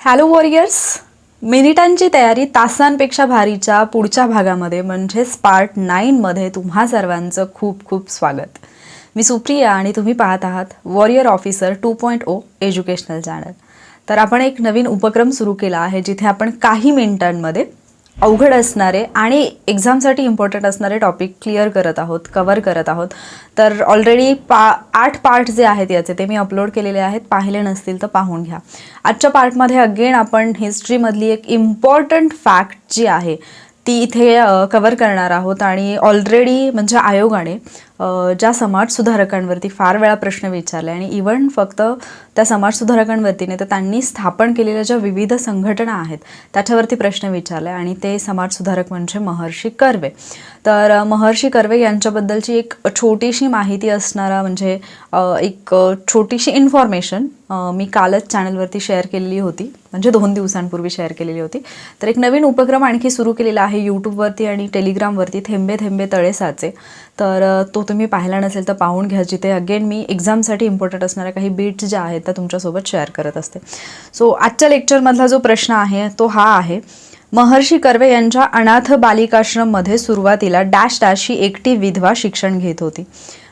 Hello warriors मिनिटांची तयारी तासांपेक्षा भारीच्या पुढच्या भागामध्ये म्हणजेच पार्ट नाईनमध्ये तुम्हा सर्वांचं खूप खूप स्वागत. मी सुप्रिया आणि तुम्ही पाहत आहात warrior officer two point O educational channel तर आपण एक नवीन उपक्रम सुरू केला आहे जिथे आपण काही मिनिटांमध्ये अवघड असणारे आणि एक्झामसाठी इम्पॉर्टंट असणारे टॉपिक क्लिअर करत आहोत कवर करत आहोत. तर ऑलरेडी पा आठ पार्ट जे आहेत याचे ते मी अपलोड केलेले आहेत. पाहिले नसतील तर पाहून घ्या. आजच्या पार्टमध्ये अगेन आपण हिस्ट्रीमधली एक इम्पॉर्टंट फॅक्ट जी आहे ती इथे कवर करणार आहोत. आणि ऑलरेडी म्हणजे आयोगाने ज्या समाजसुधारकांवरती फार वेळा प्रश्न विचारले आणि इवन फक्त त्या समाजसुधारकांवरती नाही तर त्यांनी स्थापन केलेल्या ज्या विविध संघटना आहेत त्याच्यावरती प्रश्न विचारले आणि ते समाजसुधारक म्हणजे महर्षी कर्वे. तर महर्षी कर्वे यांच्याबद्दलची एक छोटीशी माहिती असणारा म्हणजे एक छोटीशी इन्फॉर्मेशन मी कालच चॅनलवरती शेअर केलेली होती म्हणजे दोन दिवसांपूर्वी शेअर केलेली होती. तर एक नवीन उपक्रम आणखी सुरू केलेला आहे यूट्यूबवरती आणि टेलिग्रामवरती थेंबे थेंबे तळे साचे. तर तो तुम्ही पाहिला नसेल तर पाहून घ्या जिथे अगेन मी एक्झामसाठी इम्पॉर्टंट असणाऱ्या काही बीट्स ज्या आहेत त्या तुमच्यासोबत शेअर करत असते. सो आजच्या लेक्चरमधला जो प्रश्न आहे तो हा आहे महर्षी कर्वे यांच्या अनाथ बालिकाश्रममध्ये सुरुवातीला डॅश डॅश ही एकटी विधवा शिक्षण घेत होती.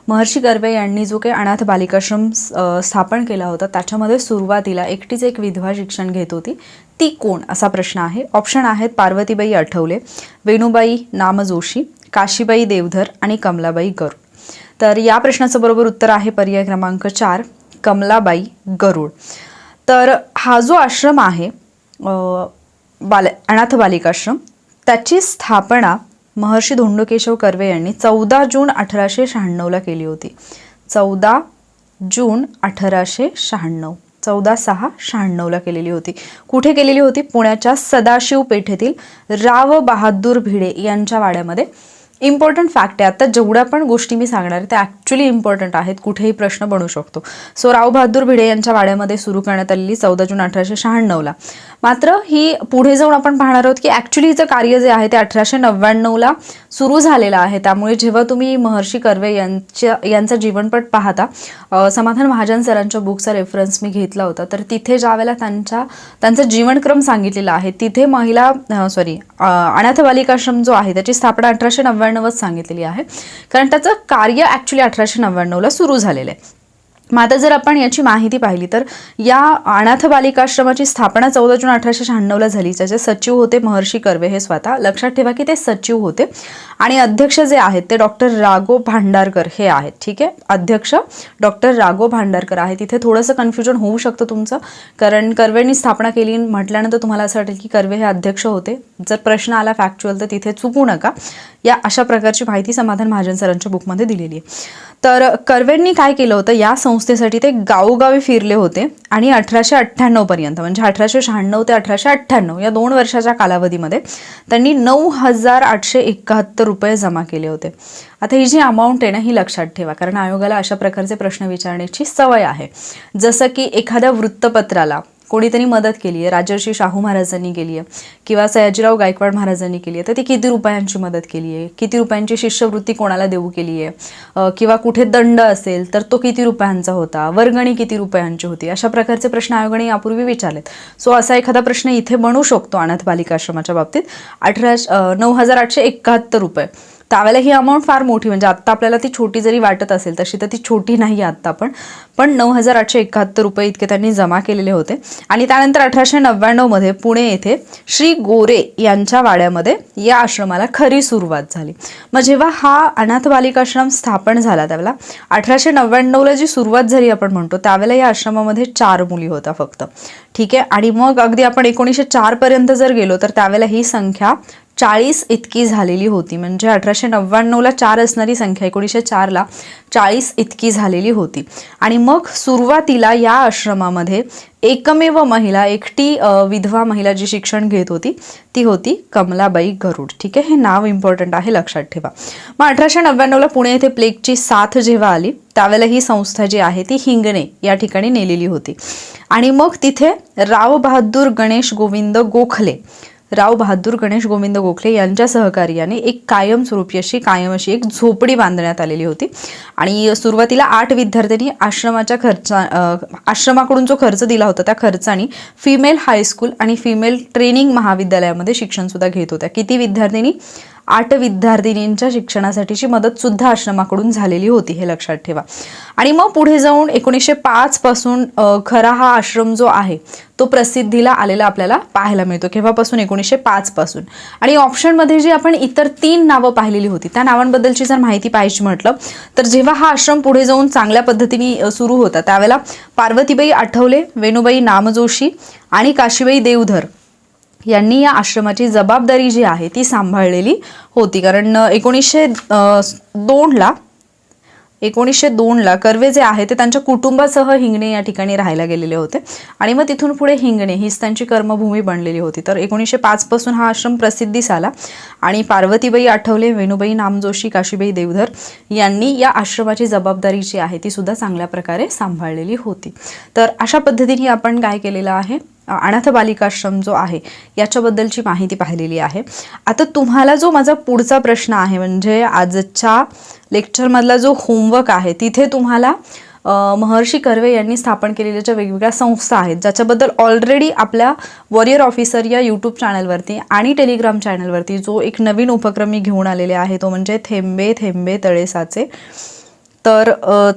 महर्षी कर्वे यांनी जो काही अनाथ बालिकाश्रम स्थापन केला होता त्याच्यामध्ये सुरुवातीला एकटीच एक विधवा शिक्षण घेत होती. ती कोण? असा प्रश्न आहे. ऑप्शन आहेत पार्वतीबाई आठवले वेणुबाई नाम जोशी काशीबाई देवधर आणि कमलाबाई गरुड. तर या प्रश्नाचं बरोबर उत्तर आहे पर्याय क्रमांक चार कमलाबाई गरुड. तर हा जो आश्रम आहे बाल अनाथ बालिकाश्रम त्याची स्थापना महर्षी धोंडोकेशव कर्वे यांनी चौदा जून अठराशे शहाण्णवला केली होती. चौदा जून अठराशे शहाण्णव चौदा सहा शहाण्णवला केलेली होती. कुठे केलेली होती? पुण्याच्या सदाशिव पेठेतील राव बहादूर भिडे यांच्या वाड्यामध्ये. इम्पॉर्टंट फॅक्ट आहे. आता जेवढ्या पण गोष्टी मी सांगणार आहे त्या ॲक्च्युली इम्पॉर्टंट आहेत. कुठेही प्रश्न बनू शकतो. सो राव बहादूर भिडे यांच्या वाड्यामध्ये सुरू करण्यात आलेली चौदा जून अठराशे शहाण्णवला मात्र ही पुढे जाऊन आपण पाहणार आहोत की ॲक्च्युली हिचं कार्य जे आहे ते अठराशे नव्याण्णवला सुरू झालेलं आहे. त्यामुळे जेव्हा तुम्ही महर्षी कर्वे यांच्या यांचा जीवनपट पाहता समाधान महाजन सरांच्या बुकचा रेफरन्स मी घेतला होता. तर तिथे ज्यावेळेला त्यांच्या त्यांचा जीवनक्रम सांगितलेला आहे तिथे महिला सॉरी अनाथ बालिकाश्रम जो आहे त्याची स्थापना अठराशे नव्याण्णवच सांगितलेली आहे. कारण त्याचं कार्य ॲक्च्युली अठराशे नव्याण्णवला सुरू झालेलं आहे. मग आता जर आपण याची माहिती पाहिली तर या अनाथ बालिकाश्रमाची स्थापना चौदा जून अठराशे शहाण्णवला झाली ज्याचे सचिव होते महर्षी कर्वे. हे स्वतः लक्षात ठेवा की ते सचिव होते. आणि अध्यक्ष जे आहेत ते डॉक्टर राघो भांडारकर हे आहेत ठीक आहे? अध्यक्ष डॉक्टर राघो भांडारकर आहे तिथे थोडंसं कन्फ्युजन होऊ शकतं तुमचं कारण कर्वेंनी स्थापना केली म्हटल्यानंतर तुम्हाला असं वाटेल की कर्वे हे अध्यक्ष होते. जर प्रश्न आला फॅक्च्युअल तर तिथे चुकू नका. या अशा प्रकारची माहिती समाधान महाजन सरांच्या बुकमध्ये दिलेली आहे. तर कर्वेंनी काय केलं होतं? या संस्थेसाठी ते गावोगावी फिरले होते आणि अठराशे अठ्ठ्याण्णव पर्यंत म्हणजे अठराशे शहाण्णव ते अठराशे अठ्ठ्याण्णव या दोन वर्षाच्या कालावधीमध्ये त्यांनी नऊ हजार आठशे एकाहत्तर रुपये जमा केले होते. आता ही जी अमाऊंट आहे ना ही लक्षात ठेवा कारण आयोगाला अशा प्रकारचे प्रश्न विचारण्याची सवय आहे. जसं की एखाद्या वृत्तपत्राला कोणीतरी मदत केली आहे. राजर्षी शाहू महाराजांनी केली आहे. किंवा सयाजीराव गायकवाड महाराजांनी केली आहे. तर ती किती रुपयांची मदत केली आहे? किती रुपयांची शिष्यवृत्ती कोणाला देऊ केली आहे? किंवा कुठे दंड असेल तर तो किती रुपयांचा होता? वर्गणी किती रुपयांची होती? अशा प्रकारचे प्रश्न आयोगाने यापूर्वी विचारलेत. सो असा एखादा प्रश्न इथे बनू शकतो अनाथ बालिकाश्रमाच्या बाबतीत. अठरा नऊ हजार आठशे एकाहत्तर रुपये. त्यावेळेला ही अमाऊंट फार मोठी म्हणजे आत्ता आपल्याला ती छोटी जरी वाटत असेल तशी तर ती छोटी नाही आत्ता पण. पण नऊ हजार आठशे एकाहत्तर रुपये इतके त्यांनी जमा केलेले होते. आणि त्यानंतर अठराशे नव्याण्णवमध्ये पुणे येथे श्री गोरे यांच्या वाड्यामध्ये या आश्रमाला खरी सुरुवात झाली. मग जेव्हा हा अनाथ बालिकाश्रम स्थापन झाला त्यावेळेला अठराशे नव्याण्णवला जी सुरुवात झाली आपण म्हणतो त्यावेळेला या आश्रमामध्ये चार मुली होत्या फक्त. ठीक आहे? आणि मग अगदी आपण एकोणीसशे चारपर्यंत जर गेलो तर त्यावेळेला ही संख्या चाळीस इतकी झालेली होती. म्हणजे अठराशे नव्याण्णवला चार असणारी संख्या एकोणीसशे चारला चाळीस इतकी झालेली होती. आणि मग सुरुवातीला या आश्रमामध्ये एकमेव महिला एकटी विधवा महिला जी शिक्षण घेत होती ती होती कमलाबाई गरुड. ठीक आहे? हे नाव इम्पॉर्टंट आहे लक्षात ठेवा. मग अठराशे नव्याण्णवला पुणे येथे प्लेगची साथ जेव्हा आली त्यावेळेला ही संस्था जी आहे ती हिंगणे या ठिकाणी नेलेली होती. आणि मग तिथे राव बहादूर गणेश गोविंद गोखले राव बहादूर गणेश गोविंद गोखले यांच्या सहकार्याने एक कायमस्वरूपी अशी कायम अशी एक झोपडी बांधण्यात आलेली होती. आणि सुरुवातीला आठ विद्यार्थ्यांनी आश्रमाच्या खर्चा आश्रमाकडून जो खर्च दिला होता त्या खर्चाने फिमेल हायस्कूल आणि फिमेल ट्रेनिंग महाविद्यालयामध्ये शिक्षण सुद्धा घेत होत्या. किती विद्यार्थ्यांनी आठ विद्यार्थिनींच्या शिक्षणासाठीची मदतसुद्धा आश्रमाकडून झालेली होती हे लक्षात ठेवा. आणि मग पुढे जाऊन एकोणीसशे पाचपासून खरा हा आश्रम जो आहे तो प्रसिद्धीला आलेला आपल्याला पाहायला मिळतो. केव्हापासून? एकोणीसशे पाचपासून आणि ऑप्शनमध्ये जी आपण इतर तीन नावं पाहिलेली होती त्या नावांबद्दलची जर माहिती पाहायची म्हटलं तर जेव्हा हा आश्रम पुढे जाऊन चांगल्या पद्धतीने सुरू होता त्यावेळेला पार्वतीबाई आठवले वेणुबाई नामजोशी आणि काशीबाई देवधर यांनी या आश्रमाची जबाबदारी जी आहे ती सांभाळलेली होती. कारण एकोणीसशे दोनला एकोणीसशे दोनला कर्वे जे आहे ते त्यांच्या कुटुंबासह हिंगणे या ठिकाणी राहायला गेलेले होते. आणि मग तिथून पुढे हिंगणे हीच त्यांची कर्मभूमी बनलेली होती. तर एकोणीसशे पाचपासून हा आश्रम प्रसिद्धीस आला आणि पार्वतीबाई आठवले वेणुबाई नामजोशी काशीबाई देवधर यांनी या आश्रमाची जबाबदारी जी आहे ती सुद्धा चांगल्या प्रकारे सांभाळलेली होती. तर अशा पद्धतीने आपण काय केलेलं आहे? अनाथ बालिकाश्रम जो आहे याच्याबद्दलची माहिती पाहिलेली आहे. आता तुम्हाला जो माझा पुढचा प्रश्न आहे म्हणजे आजच्या लेक्चरमधला जो होमवर्क आहे तिथे तुम्हाला महर्षी कर्वे यांनी स्थापन केलेल्या ज्या वेगवेगळ्या संस्था आहेत ज्याच्याबद्दल ऑलरेडी आपल्या वॉरियर ऑफिसर या यूट्यूब चॅनलवरती आणि टेलिग्राम चॅनलवरती जो एक नवीन उपक्रम मी घेऊन आलेले आहे तो म्हणजे थेंबे थेंबे तळेसाचे तर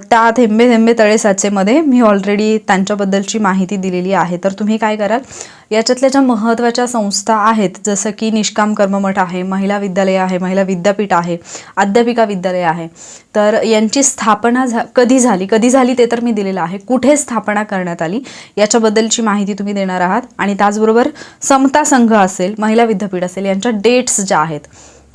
त्या थेंबे थेंबे तळे साचेमध्ये मी ऑलरेडी त्यांच्याबद्दलची माहिती दिलेली आहे. तर तुम्ही काय कराल? याच्यातल्या ज्या महत्त्वाच्या संस्था आहेत जसं की निष्काम कर्ममठ आहे महिला विद्यालय आहे महिला विद्यापीठ आहे अध्यापिका विद्यालय आहे तर यांची स्थापना झा कधी झाली? कधी झाली ते तर मी दिलेलं आहे. कुठे स्थापना करण्यात आली? याच्याबद्दलची माहिती तुम्ही देणार आहात. आणि त्याचबरोबर समता संघ असेल महिला विद्यापीठ असेल यांच्या डेट्स ज्या आहेत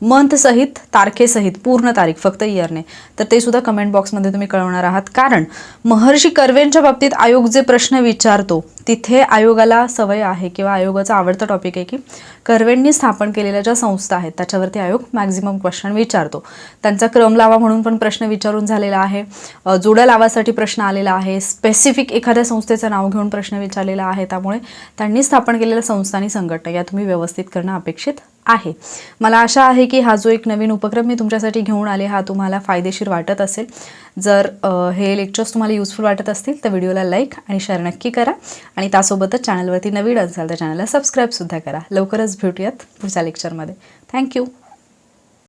मंथसहित तारखेसहित पूर्ण तारीख फक्त इयरने तर ते सुद्धा कमेंट बॉक्समध्ये तुम्ही कळवणार आहात. कारण महर्षी कर्वेंच्या बाबतीत आयोग जे प्रश्न विचारतो तिथे आयोगाला सवय आहे किंवा आयोगाचा आवडता टॉपिक आहे की कर्वेंनी स्थापन केलेल्या ज्या संस्था आहेत त्याच्यावरती आयोग मॅक्झिमम क्वेश्चन विचारतो. त्यांचा क्रम लावा म्हणून पण प्रश्न विचारून झालेला आहे. जोड्या लावासाठी प्रश्न आलेला आहे. स्पेसिफिक एखाद्या संस्थेचं नाव घेऊन प्रश्न विचारलेला आहे. त्यामुळे त्यांनी स्थापन केलेल्या संस्था आणि संघटना या तुम्ही व्यवस्थित करणं अपेक्षित आहे. मला आशा आहे की हा जो एक नवीन उपक्रम मी तुमच्यासाठी घेऊन आले हा तुम्हाला फायदेशीर वाटत असेल. जर हे लेक्चर्स तुम्हाला युजफुल वाटत असतील तर व्हिडिओला लाईक आणि शेअर नक्की करा. आणि त्यासोबतच चॅनलवरती नवीन असाल तर चॅनलला सबस्क्राईबसुद्धा करा. लवकरच भेटूयात पुढच्या लेक्चरमध्ये थँक्यू